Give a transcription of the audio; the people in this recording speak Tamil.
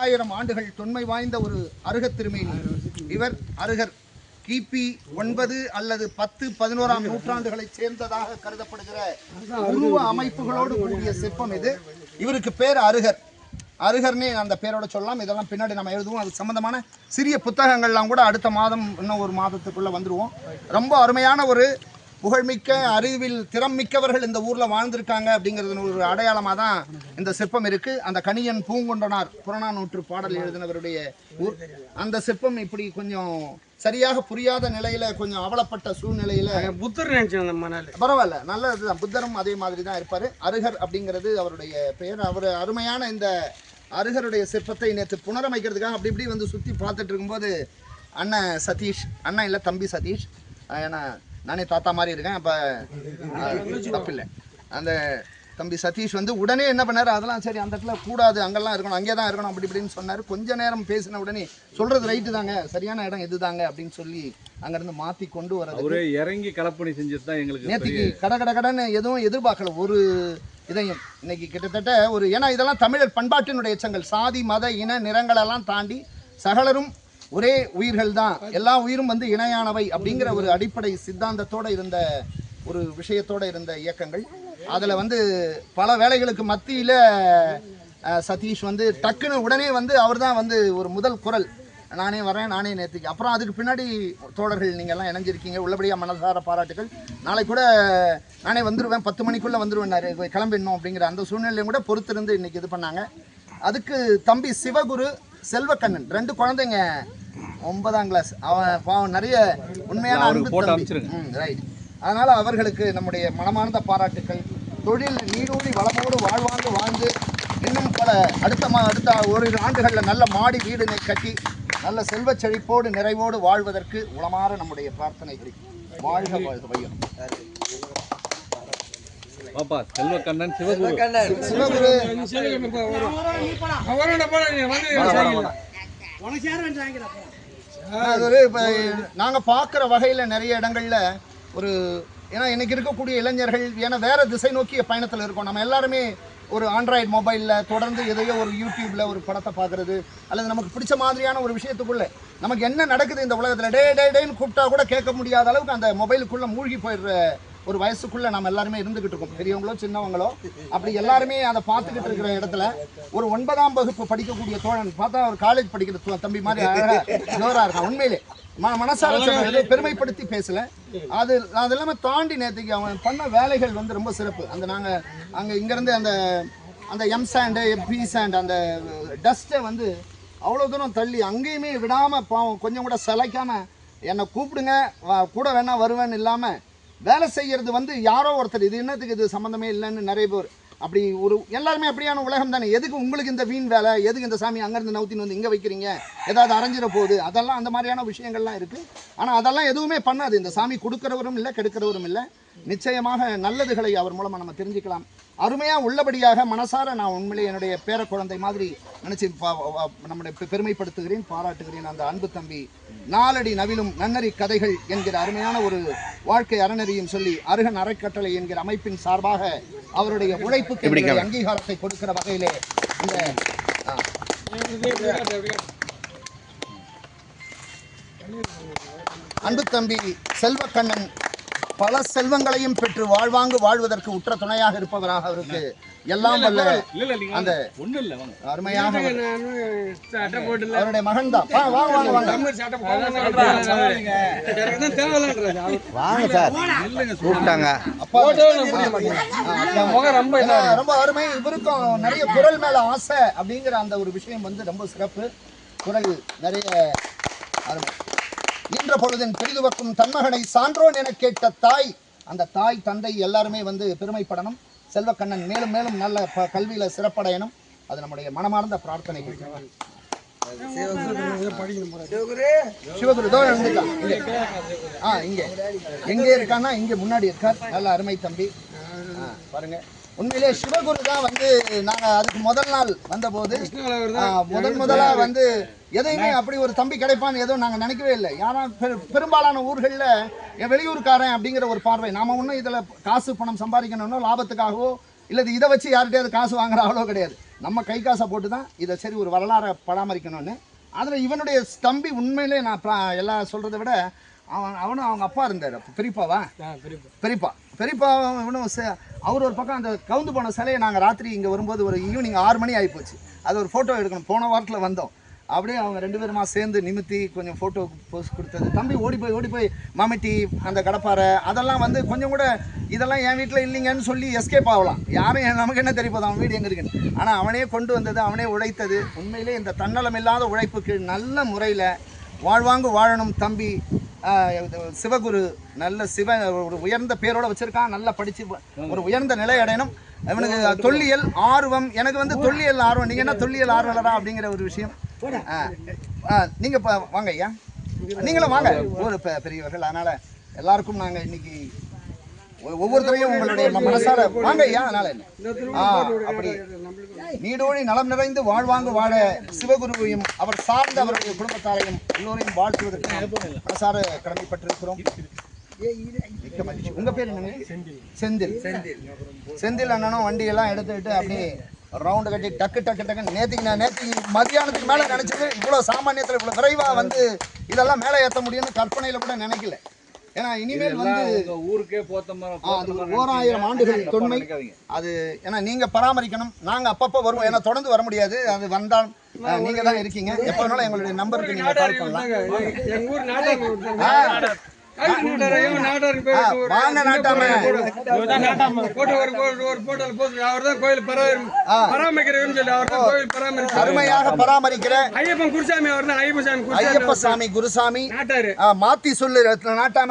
ஆயிரம் ஆண்டுகள் தொன்மை வாய்ந்த ஒரு அருகத் திருமேனி. இவர் அருகர். கிபி ஒன்பது அல்லது பத்து பதினோராம் நூற்றாண்டுகளைச் சேர்ந்ததாக கருதப்படுகிற உருவ அமைப்புகளோடு கூடிய சிற்பம் இது. இவருக்கு பேர் அருகர். அருகர்னே அந்த பேரோட சொல்லலாம். இதெல்லாம் பின்னாடி நம்ம எழுதுவோம். அது சம்பந்தமான சிறிய புத்தகங்கள்லாம் கூட அடுத்த மாதம் இன்னும் ஒரு மாதத்துக்குள்ளே வந்துடுவோம் ரொம்ப அருமையான ஒரு புகழ்மிக்க அறிவில் திறம் மிக்கவர்கள் இந்த ஊர்ல வாழ்ந்திருக்காங்க அப்படிங்கிறது ஒரு அடையாளமாக தான் இந்த சிற்பம் இருக்கு. அந்த கணியன் பூங்குண்டனார் புறநானூற்று பாடல் எழுதினவருடைய ஊர். அந்த சிற்பம் இப்படி கொஞ்சம் சரியாக புரியாத நிலையில கொஞ்சம் அவலப்பட்ட சூழ்நிலையில புத்தர் பரவாயில்ல நல்லதுதான் புத்தரும் அதே மாதிரி தான் இருப்பாரு. அருகர் அப்படிங்கிறது அவருடைய பெயர். அவர் அருமையான இந்த அருகருடைய சிற்பத்தை நேற்று புனரமைக்கிறதுக்காக அப்படி இப்படி வந்து சுற்றி பார்த்துட்டு இருக்கும்போது அண்ணன் சதீஷ் அண்ணன் இல்லை தம்பி சதீஷ் ஏன்னா நானே தாத்தா மாதிரி இருக்கேன் அப்போ தப்பில்லை. அந்த தம்பி சதீஷ் வந்து உடனே என்ன பண்ணாரு? அதெல்லாம் சரி அந்த இடத்துல கூடாது அங்கெல்லாம் இருக்கணும் அங்கே தான் இருக்கணும் அப்படி இப்படின்னு சொன்னார். கொஞ்ச நேரம் பேசின உடனே சொல்றது ரைட்டு தாங்க சரியான இடம் இதுதாங்க அப்படின்னு சொல்லி அங்கேருந்து மாற்றி கொண்டு வரது அவரே இறங்கி கலப்பணி செஞ்சது தான் எங்களுக்கு நேற்றுக்கு கட கட கடன்னு எதுவும் எதிர்பார்க்கல. ஒரு இதையும். இன்னைக்கு கிட்டத்தட்ட ஒரு ஏன்னா இதெல்லாம் தமிழர் பண்பாட்டினுடைய எச்சங்கள். சாதி மத இன நிறங்களெல்லாம் தாண்டி சகலரும் ஒரே உயிர்கள் தான் எல்லா உயிரும் வந்து இணையானவை அப்படிங்கிற ஒரு அடிப்படை சித்தாந்தத்தோட இருந்த ஒரு விஷயத்தோட இருந்த இயக்கங்கள். அதில் வந்து பல வேலைகளுக்கு மத்தியில் சதீஷ் வந்து டக்குன்னு உடனே வந்து அவர் தான் வந்து ஒரு முதல் குரல். நானே வரேன் நானே நேற்றுக்கு அப்புறம் அதுக்கு பின்னாடி தோழர்கள் நீங்கள் எல்லாம் இணைஞ்சிருக்கீங்க. உள்ளபடியாக மனசார பாராட்டுகள். நாளை கூட நானே வந்துடுவேன் பத்து மணிக்குள்ளே வந்துடுவேன் கிளம்பிடணும் அப்படிங்கிற அந்த சூழ்நிலையும் கூட பொறுத்திருந்து இன்னைக்கு இது பண்ணாங்க. அதுக்கு தம்பி சிவகுரு செல்வக்கண்ணன் ரெண்டு குழந்தைங்க. ஒன்பதாம் கிளாஸ் அவன் பாவம் நிறைய உண்மையான அன்பு தம்பி. ரைட் அதனால் அவர்களுக்கு நம்முடைய மனமார்ந்த பாராட்டுக்கள். தொழில் நீடூழி வளமோடு வாழ்வாங்கு வாழ்ந்து இன்னும் பல அடுத்த மா அடுத்த ஓரிரு ஆண்டுகளில் நல்ல மாடி வீடு கட்டி நல்ல செல்வச் செழிப்போடு நிறைவோடு வாழ்வதற்கு உளமாற நம்முடைய பிரார்த்தனைகள். வாழ்க வாழ்க வையம் பாப்பா செல்வக்கண்ணன் சிவகுரு. சிவகுரு. இப்போ நாங்கள் பார்க்குற வகையில் நிறைய இடங்கள்ல ஒரு ஏன்னா இன்னைக்கு இருக்கக்கூடிய இளைஞர்கள் ஏன்னா வேற திசை நோக்கிய பயணத்தில் இருக்கோம். நம்ம எல்லாருமே ஒரு ஆண்ட்ராய்டு மொபைலில் தொடர்ந்து எதையோ ஒரு யூடியூப்ல ஒரு படத்தை பார்க்குறது அல்லது நமக்கு பிடிச்ச மாதிரியான ஒரு விஷயத்துக்குள்ள நமக்கு என்ன நடக்குது இந்த உலகத்தில் டே டே டேன்னு கூப்பிட்டா கூட கேட்க முடியாத அளவுக்கு அந்த மொபைலுக்குள்ளே மூழ்கி போயிடுற ஒரு வயசுக்குள்ள நம்ம எல்லாருமே இருந்துகிட்டு இருக்கோம். பெரியவங்களோ சின்னவங்களோ அப்படி எல்லாருமே அதை பார்த்துக்கிட்டு இருக்கிற இடத்துல ஒரு ஒன்பதாம் வகுப்பு படிக்கக்கூடிய தோழன் பார்த்தா ஒரு காலேஜ் படிக்கிற தம்பி மாதிரி அழகா ஜோரா இருக்கான் உண்மையிலே. மனசார சொல்றேன், ஏதோ பெருமைப்படுத்தி பேசல. அது அது எல்லாமே தாண்டி நேற்றுக்கு அவன் பண்ண வேலைகள் வந்து ரொம்ப சிறப்பு. அந்த நாங்க அங்க இங்கிருந்து அந்த அந்த எம் சாண்டு பி சாண்ட் அந்த டஸ்ட்டை வந்து அவ்வளோ தூரம் தள்ளி அங்கேயுமே விடாம பாவம் கொஞ்சம் கூட சளைக்காம என்னை கூப்பிடுங்க கூட வேணா வருவேன்னு இல்லாம வேலை செய்கிறது வந்து யாரோ ஒருத்தர். இது என்னத்துக்கு இது சம்மந்தமே இல்லைன்னு நிறைய பேர். அப்படி ஒரு எல்லாருமே அப்படியான உலகம் தானே. எதுக்கு உங்களுக்கு இந்த வீண் வேலை? எதுக்கு இந்த சாமி அங்கேருந்து நவுத்தின்னு வந்து இங்கே வைக்கிறீங்க? ஏதாவது அரைஞ்சிட போகுது அதெல்லாம் அந்த மாதிரியான விஷயங்கள்லாம் இருக்குது ஆனால் அதெல்லாம் எதுவுமே பண்ணாது. இந்த சாமி கொடுக்குறவரும் இல்லை கெடுக்கிறவரும் இல்லை. நிச்சயமாக நல்லதுகளை அவர் மூலமாக நம்ம தெரிஞ்சுக்கலாம். அருமையாக உள்ளபடியாக மனசார நான் உண்மையிலே என்னுடைய பேர குழந்தை மாதிரி நினச்சி நம்முடைய பெருமைப்படுத்துகிறேன் பாராட்டுகிறேன் அந்த அன்பு தம்பி. நாலடி நவிலும் நன்னறி கதைகள் என்கிற அருமையான ஒரு வாழ்க்கை அறநெறியும் சொல்லி அருகன் அறக்கட்டளை என்கிற அமைப்பின் சார்பாக அவருடைய உழைப்புக்கு அங்கீகாரத்தை கொடுக்கிற வகையிலே இந்த அன்பு தம்பி செல்வக்கண்ணன் பல செல்வங்களையும் பெற்று வாழ்வாங்கு வாழ்வதற்கு உற்ற துணையாக இருப்பவராக அவருக்கு எல்லாம் வல்ல அந்த ஒண்ணும் இல்ல வாங்க. அருமையாக அவருடைய மகன் தான் வாங்க வாங்க சார். கூப்பிட்டாங்க. அப்பா என் முகம் ரொம்ப ஏன்னா, ரொம்ப அருமை. இவருக்கும் நிறைய குரல் மேல ஆசை அப்படிங்கிற அந்த ஒரு விஷயம் வந்து ரொம்ப சிறப்பு. குரல் நிறைய அருமை. இன்ற பொழுதின் பெரிதுவக்கும் தன்மகனை சான்றோன் என கேட்ட தாய் அந்த தாய் தந்தை எல்லாருமே வந்து பெருமைப்படணும். செல்வக்கண்ணன் மேலும் மேலும் நல்ல கல்வியில சிறப்படையணும். அது நம்முடைய மனமார்ந்த பிரார்த்தனைகள். சிவகுரு இங்க. ஆ எங்க இருக்கான்னா இங்க முன்னாடி இருக்கார். நல்ல அருமை தம்பி. பாருங்க. உண்மையிலே சிவகுரு தான் வந்து நாங்க அதுக்கு முதல் நாள் வந்தபோது முதன் முதலா வந்து எதையுமே அப்படி ஒரு தம்பி கிடைப்பான்னு எதுவும் நாங்க நினைக்கவே இல்லை. பெரு- பெரும்பாலான ஊர்கள்ல என் வெளியூர்காரன் அப்படிங்கிற ஒரு பார்வை. நாம ஒன்றும் இதுல காசு பணம் சம்பாதிக்கணும்னோ லாபத்துக்காகவோ இல்ல இதை வச்சு யார்கிட்டயாவது காசு வாங்குற ஆளோ கிடையாது. நம்ம கை காசை போட்டு தான் இதை சரி ஒரு வரலாறை பராமரிக்கணும்னு. அதில் இவனுடைய தம்பி உண்மையிலே நான் எல்லாம் சொல்கிறத விட அவன் அவனும் அவங்க அப்பா இருந்தார். பெரியப்பாவா பெரியப்பா பெரியப்பா இவனும் சே- அவர் ஒரு பக்கம் அந்த கவுந்து போன சிலையை நாங்கள் ராத்திரி இங்கே வரும்போது ஒரு ஈவினிங் ஆறு மணி ஆகிப்போச்சு அது ஒரு ஃபோட்டோ எடுக்கணும். போன வாரத்தில் வந்தோம். அப்படியே அவங்க ரெண்டு பேருமா சேர்ந்து நிமித்தி கொஞ்சம் ஃபோட்டோ போஸ் கொடுத்தது. தம்பி ஓடி போய் ஓடி போய் மாமிட்டி அந்த கடப்பாரை அதெல்லாம் வந்து கொஞ்சம் கூட இதெல்லாம் என் வீட்டில் இல்லைங்கன்னு சொல்லி எஸ்கேப் ஆகலாம். யாரும் நமக்கு என்ன தெரிய அவன் வீடு எங்கே இருக்குன்னு. ஆனால் அவனே கொண்டு வந்தது அவனே உழைத்தது. உண்மையிலே இந்த தன்னலம் இல்லாத உழைப்புக்கு நல்ல முறையில் வாழ்வாங்கு வாழணும் தம்பி. சிவகுரு நல்ல சிவ ஒரு உயர்ந்த பேரோட வச்சிருக்கான் நல்லா படிச்சு ஒரு உயர்ந்த நிலை அடையணும். அவனுக்கு தொல்லியல் ஆர்வம் எனக்கு வந்து தொல்லியல் ஆர்வம். நீங்க என்ன தொல்லியல் ஆர்வலரா அப்படிங்கிற ஒரு விஷயம். நீங்க வாங்க ஐயா. நீங்களும் வாங்க. ஒரு பெ- பெரியவர்கள். அதனால எல்லாருக்கும் நாங்கள் இன்னைக்கு ஒவ்வொருத்தரையும் உங்களுடைய மனசார வாங்க ஐயா அதனால என்ன? ஆ, அப்படி. நீடோழி நலம் நிறைந்து வாழ்வாங்கு வாழ சிவகுருவையும் அவர் சார்ந்த அவருடைய குடும்பத்தாரையும் எல்லோரையும் வாழ்த்துவதற்கு மனசார கடமைப்பட்டிருக்கிறோம். உங்க பேர் என்னங்க? செந்தில். செந்தில் செந்தில் அண்ணனும் வண்டியெல்லாம் எடுத்துக்கிட்டு அப்படியே ரவுண்டு கட்டி டக்கு டக்கு டக்குன்னு நேற்றுக்கு நான் நேற்றுக்கு மதியானத்துக்கு மேலே நினச்சது இவ்வளோ சாமானியத்தில் இவ்வளோ விரைவாக வந்து இதெல்லாம் மேலே ஏற்ற முடியும்னு கற்பனையில் கூட நினைக்கல. ஏன்னா இனிமேல் வந்து ஊருக்கே ஓராயிரம் ஆண்டுகள் தொன்மை. அது ஏன்னா நீங்க பராமரிக்கணும். நாங்க அப்பப்போ வருவோம். ஏன்னா தொடர்ந்து வர முடியாது. அது வந்தால் நீங்க தான் இருக்கீங்க. எப்போ வேணாலும் எங்களுடைய நம்பருக்கு நீங்க கால் பண்ணலாம் அருமையாக பராமரிக்கிற ஐயப்பன் குருசாமி அவர் தான். ஐயப்பன் சாமி குருசாமி ஐயப்ப சாமி குருசாமி. மாத்தி சொல்லு. நாட்டாம